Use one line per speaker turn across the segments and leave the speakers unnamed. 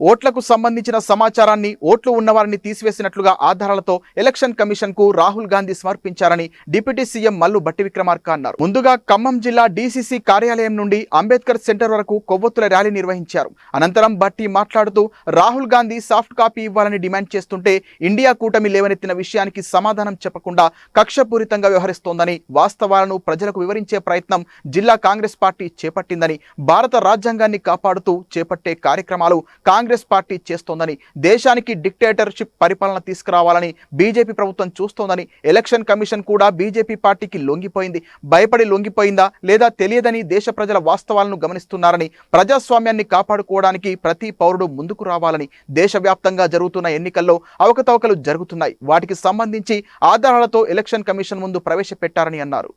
ఓట్లకు సంబంధించిన సమాచారాన్ని ఓట్లు ఉన్నవారిని తీసివేసినట్లుగా ఆధారాలతో ఎలక్షన్ కమిషన్కు రాహుల్ గాంధీ సమర్పించారని డిప్యూటీ సీఎం మల్లు బట్టి విక్రమార్క అన్నారు. ముందుగా ఖమ్మం జిల్లా డీసీసీ కార్యాలయం నుండి అంబేద్కర్ సెంటర్ వరకు కొవ్వొత్తుల ర్యాలీ నిర్వహించారు. అనంతరం బట్టి మాట్లాడుతూ రాహుల్ గాంధీ సాఫ్ట్ కాపీ ఇవ్వాలని డిమాండ్ చేస్తుంటే ఇండియా కూటమి లేవనెత్తిన విషయానికి సమాధానం చెప్పకుండా కక్షపూరితంగా వ్యవహరిస్తోందని వాస్తవాలను ప్రజలకు వివరించే ప్రయత్నం జిల్లా కాంగ్రెస్ పార్టీ చేపట్టిందని భారత రాజ్యాంగాన్ని కాపాడుతూ చేపట్టే కార్యక్రమాలు కాంగ్రెస్ పార్టీ చేస్తోందని దేశానికి డిక్టేటర్షిప్ పరిపాలన తీసుకురావాలని బీజేపీ ప్రభుత్వం చూస్తోందని ఎలక్షన్ కమిషన్ కూడా బీజేపీ పార్టీకి లొంగిపోయింది. భయపడి లొంగిపోయిందా లేదా తెలియదని దేశ ప్రజల వాస్తవాలను గమనిస్తున్నారని ప్రజాస్వామ్యాన్ని కాపాడుకోవడానికి ప్రతి పౌరుడు ముందుకు రావాలని దేశవ్యాప్తంగా జరుగుతున్న ఎన్నికల్లో అవకతవకలు జరుగుతున్నాయి. వాటికి సంబంధించి ఆధారాలతో ఎలక్షన్ కమిషన్ ముందు ప్రవేశపెట్టారని అన్నారు.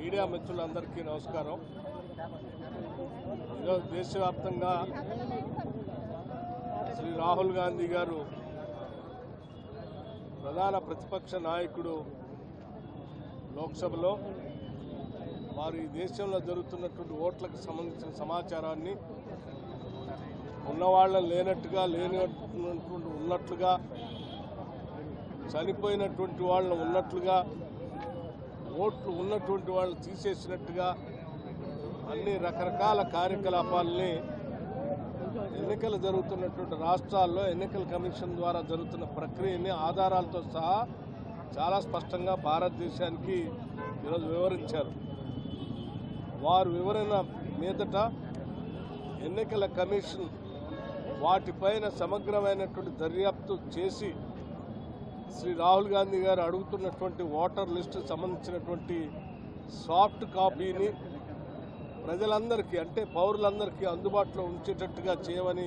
మీడియా మిత్రులందరికీ నమస్కారం. ఈరోజు దేశవ్యాప్తంగా శ్రీ రాహుల్ గాంధీ గారు ప్రధాన ప్రతిపక్ష నాయకుడు లోక్సభలో వారు ఈ దేశంలో జరుగుతున్నటువంటి ఓట్లకు సంబంధించిన సమాచారాన్ని ఉన్నవాళ్ళని లేనట్టుగా లేనటువంటి ఉన్నట్లుగా చనిపోయినటువంటి వాళ్ళని ఉన్నట్లుగా ఓట్లు ఉన్నటువంటి వాళ్ళు తీసేసినట్టుగా అన్ని రకరకాల కార్యకలాపాలని ఎన్నికలు జరుగుతున్నటువంటి రాష్ట్రాల్లో ఎన్నికల కమిషన్ ద్వారా జరుగుతున్న ప్రక్రియని ఆధారాలతో సహా చాలా స్పష్టంగా భారతదేశానికి ఈరోజు వివరించారు. వారు వివరణ మీదట ఎన్నికల కమిషన్ వాటిపైన సమగ్రమైనటువంటి దర్యాప్తు చేసి శ్రీ రాహుల్ గాంధీ గారు అడుగుతున్నటువంటి ఓటర్ లిస్టు సంబంధించినటువంటి సాఫ్ట్ కాపీని ప్రజలందరికీ అంటే పౌరులందరికీ అందుబాటులో ఉంచేటట్టుగా చేయమని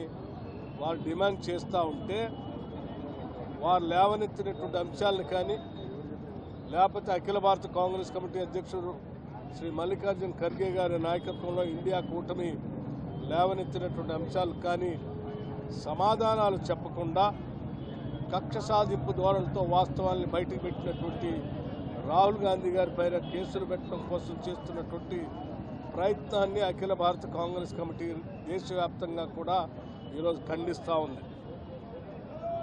వారు డిమాండ్ చేస్తూ ఉంటే వారు లేవనెత్తినటువంటి అంశాలను కానీ లేకపోతే అఖిల భారత కాంగ్రెస్ కమిటీ అధ్యక్షుడు శ్రీ మల్లికార్జున్ ఖర్గే గారి నాయకత్వంలో ఇండియా కూటమి లేవనెత్తినటువంటి అంశాలు కానీ సమాధానాలు చెప్పకుండా కక్ష సాధింపు ధోరణితో వాస్తవాన్ని బయటకు పెట్టినటువంటి రాహుల్ గాంధీ గారి పైన కేసులు పెట్టడం కోసం చేస్తున్నటువంటి ప్రయత్నాన్ని అఖిల భారత కాంగ్రెస్ కమిటీ దేశవ్యాప్తంగా కూడా ఈరోజు ఖండిస్తూ ఉంది.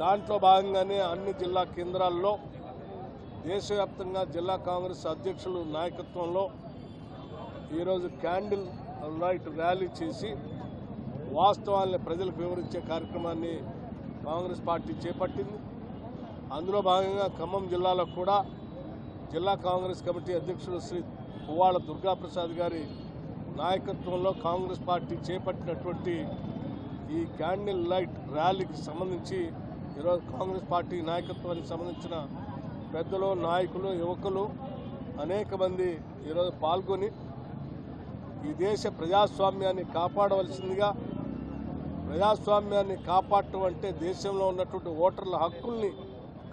దాంట్లో భాగంగానే అన్ని జిల్లా కేంద్రాల్లో దేశవ్యాప్తంగా జిల్లా కాంగ్రెస్ అధ్యక్షులు నాయకత్వంలో ఈరోజు క్యాండిల్ లైట్ ర్యాలీ చేసి వాస్తవాల్ని ప్రజలకు వివరించే కార్యక్రమాన్ని కాంగ్రెస్ పార్టీ చేపట్టింది. అందులో భాగంగా ఖమ్మం జిల్లాలో కూడా జిల్లా కాంగ్రెస్ కమిటీ అధ్యక్షుడు శ్రీ పువ్వాళ్ళ దుర్గాప్రసాద్ గారి నాయకత్వంలో కాంగ్రెస్ పార్టీ చేపట్టినటువంటి ఈ క్యాండిల్ లైట్ ర్యాలీకి సంబంధించి ఈరోజు కాంగ్రెస్ పార్టీ నాయకత్వానికి సంబంధించిన పెద్దలు నాయకులు యువకులు అనేక మంది ఈరోజు పాల్గొని ఈ దేశ ప్రజాస్వామ్యాన్ని కాపాడవలసిందిగా ప్రజాస్వామ్యాన్ని కాపాడటం అంటే దేశంలో ఉన్నటువంటి ఓటర్ల హక్కుల్ని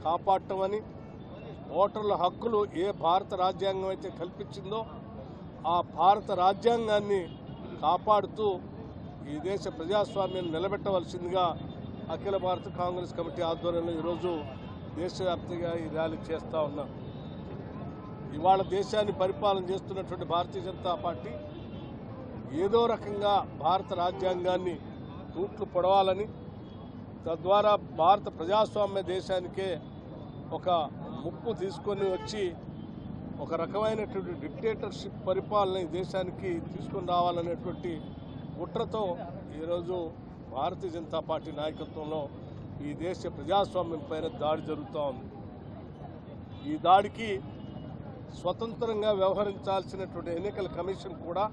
కాపాడటం అని ఓటర్ల హక్కులు ఏ భారత రాజ్యాంగం అయితే కల్పించిందో ఆ భారత రాజ్యాంగాన్ని కాపాడుతూ ఈ దేశ ప్రజాస్వామ్యాన్ని నిలబెట్టవలసిందిగా అఖిల భారత కాంగ్రెస్ కమిటీ ఆధ్వర్యంలో ఈరోజు దేశవ్యాప్తంగా ఈ ర్యాలీ చేస్తూ ఉన్నాం. ఇవాళ దేశాన్ని పరిపాలన చేస్తున్నటువంటి భారతీయ జనతా పార్టీ ఏదో రకంగా భారత రాజ్యాంగాన్ని తూట్లు పొడవాలని తద్వారా భారత ప్రజాస్వామ్య దేశానికే ఒక ముప్పు తీసుకొని వచ్చి ఒక రకమైనటువంటి డిక్టేటర్షిప్ పరిపాలన ఈ దేశానికి తీసుకుని రావాలనేటువంటి కుట్రతో ఈరోజు భారతీయ జనతా పార్టీ నాయకత్వంలో ఈ దేశ ప్రజాస్వామ్యం పైన దాడి జరుగుతూ ఉంది. ఈ దాడికి స్వతంత్రంగా వ్యవహరించాల్సినటువంటి ఎన్నికల కమిషన్ కూడా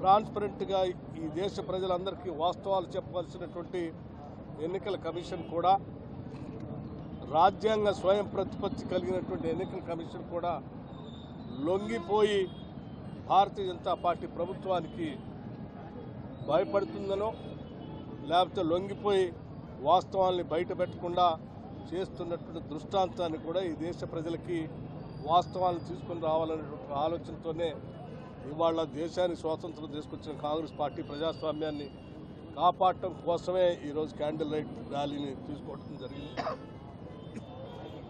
ట్రాన్స్పరెంట్గా ఈ దేశ ప్రజలందరికీ వాస్తవాలు చెప్పాల్సినటువంటి ఎన్నికల కమిషన్ కూడా రాజ్యాంగ స్వయం ప్రతిపత్తి కలిగినటువంటి ఎన్నికల కమిషన్ కూడా లొంగిపోయి భారతీయ జనతా పార్టీ ప్రభుత్వానికి భయపడుతుందనో లేకపోతే లొంగిపోయి వాస్తవాల్ని బయట పెట్టకుండా చేస్తున్నటువంటి దృష్టాంతాన్ని కూడా ఈ దేశ ప్రజలకి వాస్తవాలను తీసుకొని రావాలనేటువంటి ఆలోచనతోనే ఇవాళ దేశానికి స్వాతంత్రం తీసుకొచ్చిన కాంగ్రెస్ పార్టీ ప్రజాస్వామ్యాన్ని కాపాడటం కోసమే ఈరోజు క్యాండిల్ లైట్ ర్యాలీని తీసుకోవడం జరిగింది.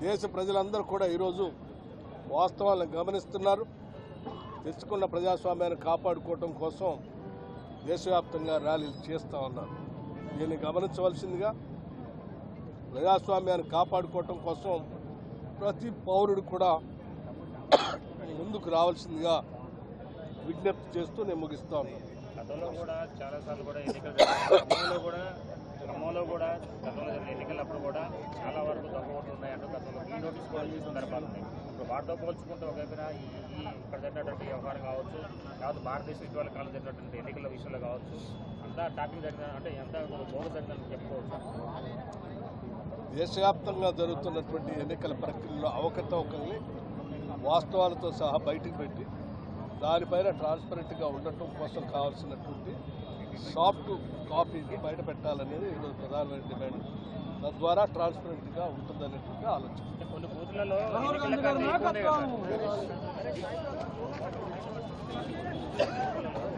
దేశ ప్రజలందరూ కూడా ఈరోజు వాస్తవాలను గమనిస్తున్నారు. తెచ్చుకున్న ప్రజాస్వామ్యాన్ని కాపాడుకోవటం కోసం దేశవ్యాప్తంగా ర్యాలీలు చేస్తూ ఉన్నారు. దీన్ని గమనించవలసిందిగా ప్రజాస్వామ్యాన్ని కాపాడుకోవటం కోసం ప్రతి పౌరుడు కూడా ముందుకు రావాల్సిందిగా విజ్ఞప్తి చేస్తూ నేను ముగిస్తా ఉన్నాను.
గతంలో కూడా చాలా సార్లు కూడా ఎన్నికలు ఖమ్మంలో కూడా ఖమ్మంలో కూడా గతంలో జరిగిన ఎన్నికలప్పుడు కూడా చాలా వరకు దొంగ ఓట్లు ఉన్నాయంటూ గతంలో ఈ నోటీస్ కూడా సందర్భాలు ఉన్నాయి. ఇప్పుడు వాటితో పోల్చుకుంటే ఒకవైపున ఈ ఇక్కడ జరిగినటువంటి వ్యవహారం కావచ్చు కాదు భారతదేశ ఇటీవల కాలం జరిగినటువంటి ఎన్నికల విషయంలో కావచ్చు అంతా టాపింగ్ జరిగిన అంటే ఎంత బోగ జరిగిందని చెప్పుకోవచ్చు?
దేశవ్యాప్తంగా జరుగుతున్నటువంటి ఎన్నికల ప్రక్రియలో అవకతవకల్ని వాస్తవాలతో సహా బయటికి పెట్టి దానిపైన ట్రాన్స్పరెంట్గా ఉండటం కోసం కావాల్సినటువంటి సాఫ్ట్ కాపీని బయట పెట్టాలనేది ఈరోజు ప్రధానమైన డిమాండ్. తద్వారా ట్రాన్స్పరెంట్గా ఉంటుందనేటువంటి ఆలోచన.
కొన్ని బూత్లలో ఎన్నికల